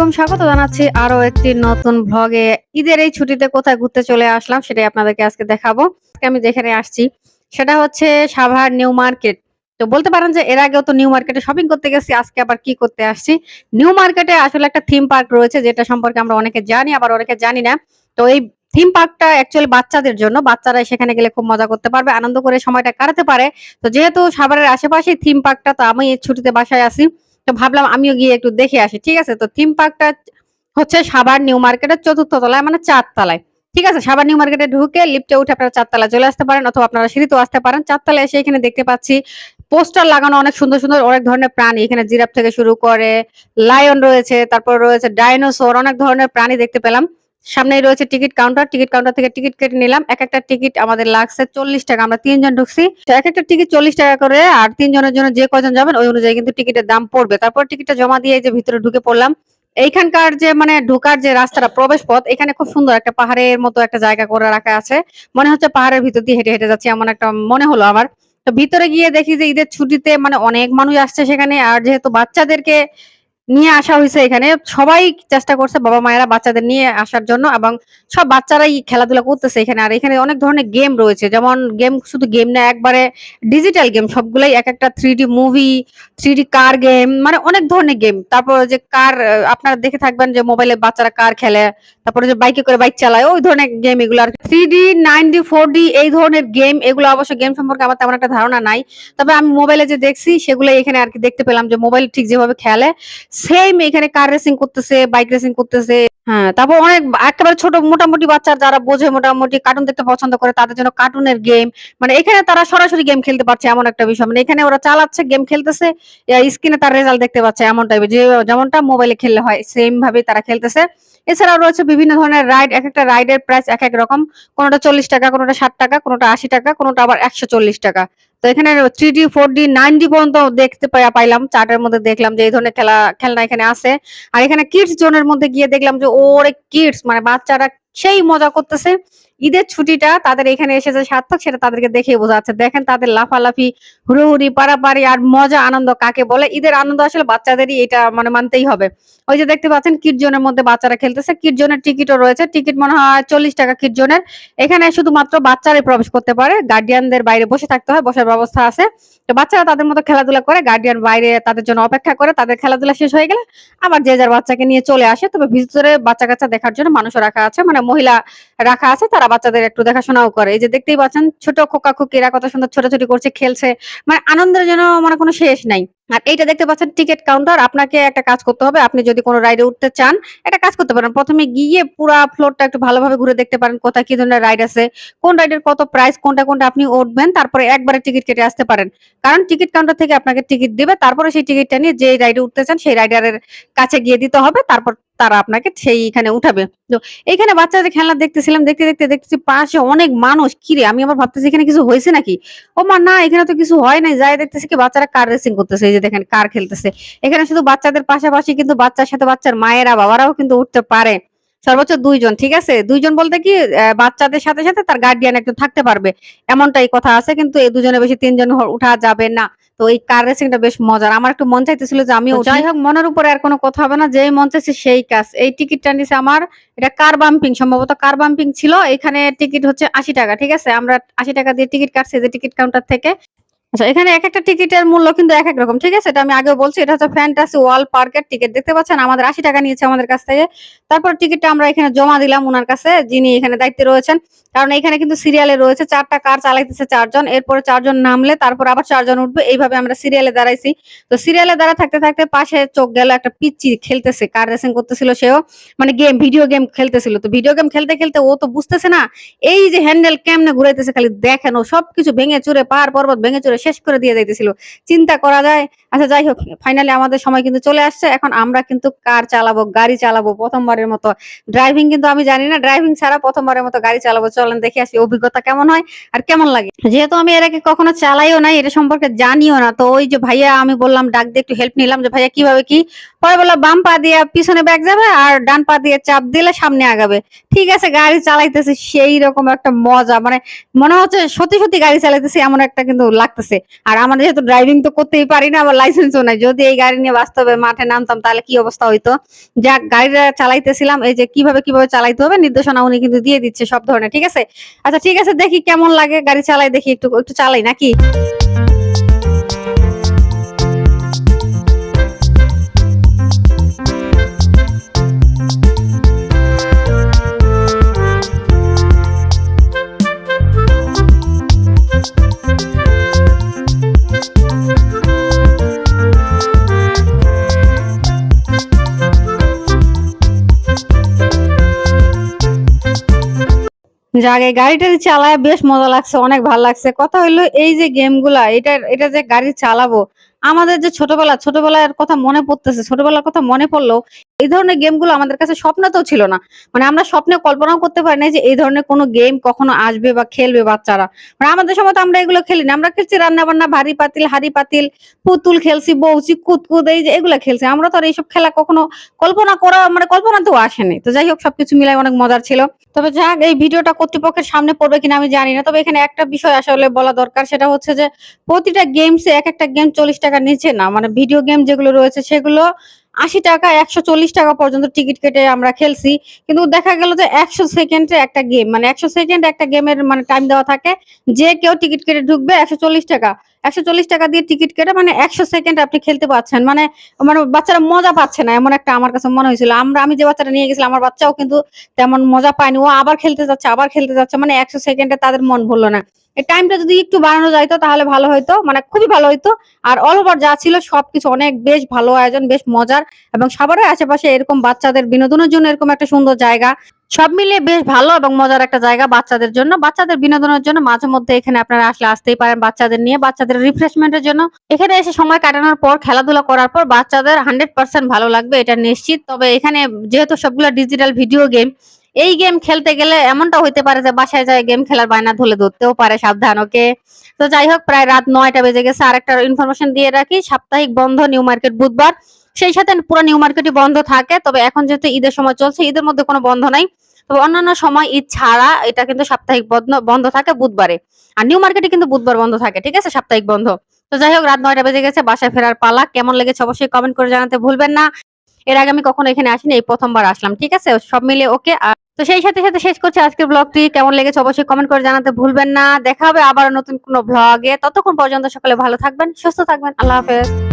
আলাইকুম, স্বাগত জানাচ্ছি আরও একটি নতুন ভ্লগে ঈদের এই ছুটিতে কোথায় ঘুরতে চলে আসলাম সেটাই আপনাদেরকে আজকে দেখাবো। আমি যেখানে আসছি, সেটা হচ্ছে সাভার নিউ মার্কেট। তো বলতে পারেন যে এর আগেও তো নিউ মার্কেটে শপিং করতে গেছি, আজকে আবার কি করতে আসছি? নিউ মার্কেটে আসলে একটা থিম পার্ক রয়েছে, যেটা সম্পর্কে আমরা অনেকে জানি, আবার অনেকে জানি না। তো এই থিম পার্কটা অ্যাকচুয়ালি বাচ্চাদের জন্য বাচ্চারা সেখানে গেলে খুব মজা করতে পারবে, আনন্দ করে সময়টা কাটাতে পারে। তো যেহেতু সাভারের আশেপাশে থিম পার্কটা তো আমি এই ছুটিতে বাসায় আছি। তো ভাবলাম আমিও গিয়ে একটু দেখে আসি, ঠিক আছে? তো থিম পার্কটা হচ্ছে সাবার নিউ মার্কেটের চতুর্থ তলায় মানে চার তলায়, ঠিক আছে? সাবার নিউ মার্কেটে ঢুকে লিফটে উঠে আপনারা চারতলায় চলে আসতে পারেন অথবা আপনারা সিঁড়িতেও আসতে পারেন। চারতলায় এসে এখানে দেখতে পাচ্ছি পোস্টার লাগানো অনেক সুন্দর সুন্দর অনেক ধরনের প্রাণী, এখানে জিরাফ থেকে শুরু করে লায়ন রয়েছে, তারপর রয়েছে ডাইনোসর অনেক ধরনের প্রাণী দেখতে পেলাম। সামনেই রয়েছে টিকিট কাউন্টার টিকিট কাউন্টার থেকে টিকিট কেটে নিলাম। এক একটা টিকিট আমাদের লাগছে চল্লিশ টাকা, আমরা তিনজন ঢুকছি। এক একটা টিকিট চল্লিশ টাকা করে আর তিনজনের জন্য যে কজন যাবেন ওই অনুযায়ী কিন্তু টিকিটের দাম পড়বে। তারপর টিকিটটা জমা দিয়ে যে ভিতরে ঢুকে পড়লাম। এইখানকার যে মানে ঢোকার যে রাস্তাটা, প্রবেশ পথ, এখানে খুব সুন্দর একটা পাহাড়ের মতো একটা জায়গা করে রাখা আছে। মনে হচ্ছে পাহাড়ের ভিতর দিয়ে হেঁটে হেঁটে যাচ্ছি, এমন একটা মনে হলো আমার। তো ভিতরে গিয়ে দেখি যে ঈদের ছুটিতে মানে অনেক মানুষ আসছে সেখানে, আর যেহেতু বাচ্চাদেরকে নিয়ে আসা হয়েছে এখানে। সবাই চেষ্টা করছে বাবা মায়েরা বাচ্চাদের নিয়ে আসার জন্য এবং সব বাচ্চারাই খেলাধুলা করতেছে এখানে। আর এখানে অনেক ধরনের গেম রয়েছে। যেমন গেম শুধু গেম না, একবারে ডিজিটাল গেম সবগুলাই এক একটা three movie three car game মানে অনেক ধরনের গেম তারপর যে কার আপনারা দেখে থাকবেন যে মোবাইলে বাচ্চারা কার খেলে, তারপরে যে বাইকে করে বাইক চালায়, ওই ধরনের গেম এগুলো। আর three D nine D four D এই ধরনের গেম এগুলো অবশ্য গেম সম্পর্কে আমার তেমন একটা ধারণা নাই। তবে আমি মোবাইলে যে দেখছি সেগুলো এখানে আর কি দেখতে পেলাম যে মোবাইল ঠিক যেভাবে খেলে সেম এখানে কার রেসিং করতেছে বাইক রেসিং করতেছে। হ্যাঁ তারপর অনেক একেবারে ছোট মোটামুটি বাচ্চা যারা বোঝে মোটামুটি কার্টুন দেখতে পছন্দ করে, তাদের জন্য কার্টুনের গেম মানে এখানে তারা সরাসরি গেম খেলতে পারছে এমন একটা বিষয়। মানে এখানে ওরা চালাচ্ছে গেম খেলতেছে স্ক্রিনে তার রেজাল্ট দেখতে পাচ্ছে এমন টাইপের যে যেমনটা মোবাইলে খেললে হয় সেম ভাবে তারা খেলতেছে। এছাড়াও রয়েছে বিভিন্ন ধরনের রাইড এক একটা রাইডের প্রাইস এক এক রকম। কোনোটা চল্লিশ টাকা, কোনোটা ষাট টাকা, কোনোটা আশি টাকা, কোনোটা আবার একশো চল্লিশ টাকা। তো এখানে three D four D nine D পর্যন্ত দেখতে পাই- পাইলাম। চার্টের মধ্যে দেখলাম যে এই ধরনের খেলা খেলনা এখানে আছে। আর এখানে কিডস জোনের মধ্যে গিয়ে দেখলাম যে ওরে কিডস মানে বাচ্চারা সেই মজা করতেছে। ঈদের ছুটিটা তাদের এখানে এসে যে সার্থক, সেটা তাদেরকে দেখেই বোঝা যাচ্ছে দেখেন তাদের লাফালাফি, হুড়োহুড়ি, পারাপারি আর মজা, আনন্দ কাকে বলে? ঈদের আনন্দ আসলে বাচ্চাদেরই এটা মানে মানতেই হবে। ওই যে দেখতে পাচ্ছেন কিড জোনের মধ্যে বাচ্চারা খেলতেছে। কিড জোনের টিকিটও রয়েছে। টিকিট মনে হয় চল্লিশ টাকা কিড জোনের এখানে শুধুমাত্র বাচ্চারাই প্রবেশ করতে পারে। গার্ডিয়ানদের বাইরে বসে থাকতে হয়, বসার ব্যবস্থা আছে। তো বাচ্চারা তাদের মতো খেলাধুলা করে, গার্ডিয়ান বাইরে তাদের জন্য অপেক্ষা করে, তাদের খেলাধুলা শেষ হয়ে গেলে আবার যে যার বাচ্চাকে নিয়ে চলে আসে। তবে ভিতরে বাচ্চা কাচ্চা দেখার জন্য মানুষও রাখা আছে। মানে মহিলা রাখা আছে, তারা বাচ্চাদের একটু দেখাশোনাও করে। এই যে দেখতেই পাচ্ছেন, ছোট খোকা খুকিরা কত সুন্দর ছোটাছুটি করছে, খেলছে। মানে আনন্দের জন্য মানে কোনো শেষ নাই। আর এইটা দেখতে পাচ্ছেন টিকিট কাউন্টার আপনাকে একটা কাজ করতে হবে। আপনি যদি কোনো রাইডে উঠতে চান, একটা কাজ করতে পারেন। প্রথমে গিয়ে পুরা ফ্লোরটা একটু ভালোভাবে ঘুরে দেখতে পারেন, কোথায় কি ধরনের রাইড আছে, কোন রাইডের কত প্রাইস কোনটা কোনটা আপনি উঠবেন, তারপরে একবারে টিকিট কেটে আসতে পারেন। কারণ টিকিট কাউন্টার থেকে আপনাকে টিকিট দিবে, তারপরে সেই টিকিটটা নিয়ে যে রাইডে উঠতে চান, সেই রাইডারের কাছে গিয়ে দিতে হবে, তারপর তারা আপনাকে সেইখানে উঠাবে। তো এইখানে বাচ্চাদের খেলনা দেখতেছিলাম, দেখতে দেখতে দেখতেছি পাশে অনেক মানুষ। কিরে আমি আবার ভাবতেছি এখানে কিছু হয়েছে নাকি? ও মা, না, এখানে তো কিছু হয় নাই। যাই দেখতেছি কি বাচ্চারা কার রেসিং করতেছে দেখেন কার খেলতেছে। এখানে শুধু বাচ্চাদের পাশাপাশি কিন্তু বাচ্চার সাথে বাচ্চার মায়েরা বাবারাও কিন্তু উঠতে পারে। সর্বোচ্চ দুইজন ঠিক আছে? দুইজন বলতে কি বাচ্চাদের সাথে সাথে তার গার্ডিয়ান একজন থাকতে পারবে। এমনটাই কথা আছে কিন্তু এই দুজনে বেশি তিনজন উঠা যাবে না। তো এই কার রেসিংটা বেশ মজার। আমার একটু মন চাইতেছিল যে আমিও উঠি। যাই হোক মনের উপরে আর কোনো কথা হবে না। যে মন চাইছে সেই কাজ। এই টিকিটটা নিছে আমার এটা কার বাম্পিং সম্ভবত কার বাম্পিং ছিল। এখানে টিকিট হচ্ছে আশি টাকা ঠিক আছে? আমরা আশি টাকা দিয়ে টিকিট কাটছি যে টিকিট কাউন্টার থেকে। আচ্ছা এখানে এক একটা টিকিটের মূল্য কিন্তু এক এক রকম, ঠিক আছে? এটা আমি আগেও বলছি, এটা হচ্ছে ফ্যান্টাসি ওয়াল পার্কের টিকিট, দেখতে পাচ্ছেন? আমাদের আশি টাকা নিয়েছে আমাদের কাছ থেকে। তারপর টিকিটটা আমরা এখানে জমা দিলাম ওনার কাছে, যিনি এখানে দায়িত্বে রয়েছেন। কারণ এখানে কিন্তু সিরিয়ালে রয়েছে, চারটা কার চালাইতেছে চারজন, এরপরে চারজন নামলে তারপর আবার চারজন উঠবে, এইভাবে আমরা সিরিয়ালে দাঁড়াইছি। তো সিরিয়ালে দাঁড়া থাকতে থাকতে পাশে চোখ গেল একটা পিচ্চি খেলতেছে, কার রেসিং করতেছিল সেও মানে গেম ভিডিও গেম খেলতেছিল। তো ভিডিও গেম খেলতে খেলতে ও তো বুঝতেছে না, এই যে হ্যান্ডেল কেমনে ঘুরাইতেছে, খালি দেখেন ও সবকিছু ভেঙে চুরে পাহাড় পর্বত ভেঙে চুরে শেষ করে দিয়ে যাইতেছিল। চিন্তা করা যায়। আচ্ছা যাই হোক ফাইনালি আমাদের সময় কিন্তু চলে আসছে। এখন আমরা কিন্তু কার চালাবো, গাড়ি চালাবো প্রথমবারের মতো। ড্রাইভিং কিন্তু আমি জানি না ড্রাইভিং ছাড়া প্রথমবারের মতো গাড়ি চালাবো। চলেন দেখে আসি অভিজ্ঞতা কেমন হয় আর কেমন লাগে। যেহেতু আমি এর আগে কখনো চালাইও নাই, এটা সম্পর্কে জানিও না। তো ওই যে ভাইয়া, আমি বললাম, ডাক দিয়ে একটু হেল্প নিলাম যে ভাইয়া, কীভাবে কি? পরে বললাম বাম পা দিয়ে পিছনে ব্যাগ যাবে আর ডান পা দিয়ে চাপ দিলে সামনে আগাবে। ঠিক আছে, গাড়ি চালাইতেছি সেই রকম একটা মজা। মানে মনে হচ্ছে সত্যি সত্যি গাড়ি চালাইতেছি, এমন একটা কিন্তু লাগতেছে। লাগতেছে আর আমাদের যেহেতু ড্রাইভিং তো করতেই পারি না, আবার লাইসেন্সও নাই। যদি এই গাড়ি নিয়ে বাস্তবে মাঠে নামতাম, তাহলে কি অবস্থা হইতো? যাক, গাড়িটা চালাইতেছিলাম, এই যে কীভাবে কীভাবে চালাইতে হবে, নির্দেশনা উনি কিন্তু দিয়ে দিচ্ছে সব ধরনের, ঠিক আছে? আচ্ছা ঠিক আছে, দেখি কেমন লাগে, গাড়ি চালাই দেখি, একটু একটু চালাই নাকি? এই গাড়িটা চালায় বেশ মজা লাগছে, অনেক ভালো লাগছে। কথা হলো এই যে গেমগুলা, এটা এটা যে গাড়ি চালাবো, আমাদের যে ছোটবেলা, ছোটবেলার কথা মনে পড়তেছে, ছোটবেলার কথা মনে পড়ল এই ধরনের গেমগুলো আমাদের কাছে স্বপ্নতেও ছিল না। মানে আমরা স্বপ্নে কল্পনাও করতে পারি না যে এই ধরনের কোনো গেম কখনো আসবে বা খেলবে বাচ্চারা। মানে আমাদের সময় তো আমরা এগুলো খেলি না। আমরা খেলছি রান্না বান্না ভারী পাতিল, হাড়ি পাতিল, পুতুল খেলছি, বউচি কুতকুদ এই যে এগুলো খেলছি। আমরা তো আর এইসব খেলা কখনো কল্পনা করা মানে কল্পনাতেও আসেনি। তো যাই হোক, সবকিছু মিলাই অনেক মজার ছিল। তবে যাক, এই ভিডিওটা কর্তৃপক্ষের সামনে পড়বে কিনা আমি জানি না। তবে এখানে একটা বিষয় আসলে বলা দরকার, সেটা হচ্ছে যে প্রতিটা গেমসে এক একটা গেম চল্লিশ টাকার নিচে না। মানে ভিডিও গেম যেগুলো রয়েছে সেগুলো আশি টাকা, একশো চল্লিশ টাকা পর্যন্ত টিকিট কেটে আমরা খেলছি। কিন্তু দেখা গেল যে একশো সেকেন্ডে একটা গেম মানে একশো সেকেন্ড একটা গেমের মানে টাইম দেওয়া থাকে। যে কেউ টিকিট কেটে ঢুকবে একশো চল্লিশ টাকা। একশো চল্লিশ টাকা দিয়ে টিকিট কেটে মানে একশো সেকেন্ড আপনি খেলতে পাচ্ছেন। মানে মানে বাচ্চারা মজা পাচ্ছে না, এমন একটা আমার কাছে মনে হয়েছিল। আমরা, আমি যে বাচ্চাটা নিয়ে গেছিলাম, আমার বাচ্চাও কিন্তু তেমন মজা পায়নি। ও আবার খেলতে যাচ্ছে, আবার খেলতে যাচ্ছে মানে একশো সেকেন্ডে তাদের মন ভরলো না। এই টাইমটা যদি একটু বাড়ানো যাইতো তাহলে ভালো হইতো মানে খুবই ভালো হইতো। আর অল ওভার যা ছিল সবকিছু অনেক বেশ ভালো আয়োজন, বেশ মজার এবং সবারই আশেপাশে এরকম বাচ্চাদের বিনোদনের জন্য এরকম একটা সুন্দর জায়গা। সব মিলিয়ে বেশ ভালো এবং মজার একটা জায়গা বাচ্চাদের জন্য। বাচ্চাদের বিনোদনের জন্য মাঝে মধ্যে এখানে আপনারা আসলে আসতেই পারেন বাচ্চাদের নিয়ে। বাচ্চাদের রিফ্রেশমেন্টের জন্য এখানে এসে সময় কাটানোর পর, খেলাধুলা করার পর বাচ্চাদের হান্ড্রেড পার্সেন্ট ভালো লাগবে, এটা নিশ্চিত। তবে এখানে যেহেতু সবগুলো ডিজিটাল ভিডিও গেম এই গেম খেলতে গেলে এমনটা হইতে পারে যে বাসায় যায় গেম খেলার বায়না ধরে ধরতেও পারে সাবধান ওকে তো যাই হোক, প্রায় রাত নয়টা বেজে গেছে। আর একটা ইনফরমেশন দিয়ে রাখি, সাপ্তাহিক বন্ধ নিউ মার্কেট বুধবার। সেই সাথে পুরো নিউ মার্কেটই বন্ধ থাকে। তবে এখন যেহেতু ঈদের সময় চলছে, ঈদের মধ্যে কোনো বন্ধ নাই। তবে অন্যান্য সময় ঈদ ছাড়া এটা কিন্তু সাপ্তাহিক বন্ধ থাকে বুধবারে। আর নিউ মার্কেটে কিন্তু বুধবার বন্ধ থাকে, ঠিক আছে? সাপ্তাহিক বন্ধ। তো যাই হোক, রাত নয়টা বেজে গেছে, বাসায় ফেরার পালা। কেমন লেগেছে অবশ্যই কমেন্ট করে জানাতে ভুলবেন না। এর আগে আমি কখনো এখানে আসিনি, এই প্রথমবার আসলাম, ঠিক আছে? সব মিলে ওকে তো সেই সাথে সাথে শেষ করছি আজকের ব্লগটি কেমন লেগেছে অবশ্যই কমেন্ট করে জানাতে ভুলবেন না। দেখা হবে আবার নতুন কোনো ব্লগে ততক্ষণ পর্যন্ত সকলে ভালো থাকবেন, সুস্থ থাকবেন। আল্লাহ হাফেজ।